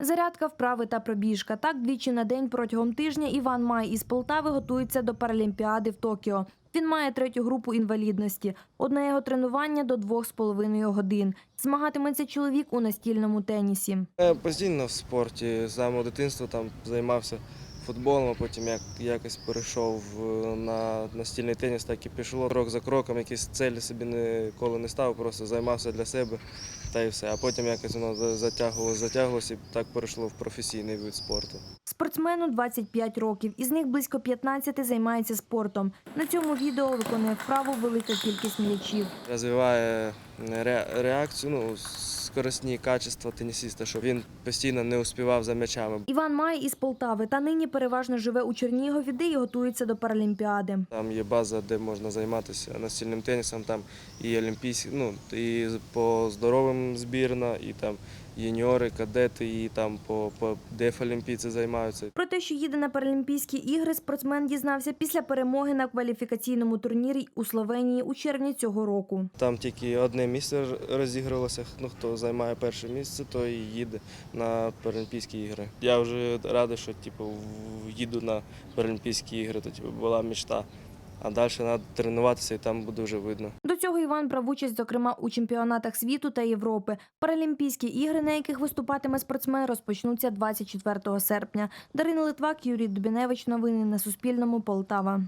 Зарядка, вправи та пробіжка. Так двічі на день протягом тижня Іван Май із Полтави готується до Паралімпіади в Токіо. Він має третю групу інвалідності. Одне його тренування до двох з половиною годин. Змагатиметься чоловік у настільному тенісі. Я постійно в спорті. З самого дитинства там займався футболом, а потім як, якось перейшов е, на настільний теніс, так і пішло. Крок за кроком, якісь цілі собі ніколи не ставив, просто займався для себе та й все. А потім якось воно затягувалося, затягувалося і так перейшло в професійний вид спорту. Спортсмену 25 років, із них близько 15 займається спортом. На цьому відео виконує вправу велика кількість м'ячів. Розвиває реакцію, ну, скоростні качества тенісіста, що він постійно не успівав за м'ячами. Іван має із Полтави та нині переважно живе у Чернігові, де й готується до Паралімпіади. Там є база, де можна займатися настільним тенісом. Там і олімпійські, ну і по здоровим збірна, і там юніори, кадети, і там по, по дефолімпійці займаються. Про те, що їде на Паралімпійські ігри, спортсмен дізнався після перемоги на кваліфікаційному турнірі у Словенії у червні цього року. Там тільки одне місце розігрувалося. Ну хто займає перше місце, той і їде на Паралімпійські ігри. Я вже радий, що типу їду на Паралімпійські ігри. То типу була мечта. А далі треба тренуватися, і там буде вже видно. Цього Іван брав участь, зокрема, у чемпіонатах світу та Європи. Паралімпійські ігри, на яких виступатиме спортсмен, розпочнуться 24 серпня. Дарина Литвак, Юрій Дубіневич. Новини на Суспільному. Полтава.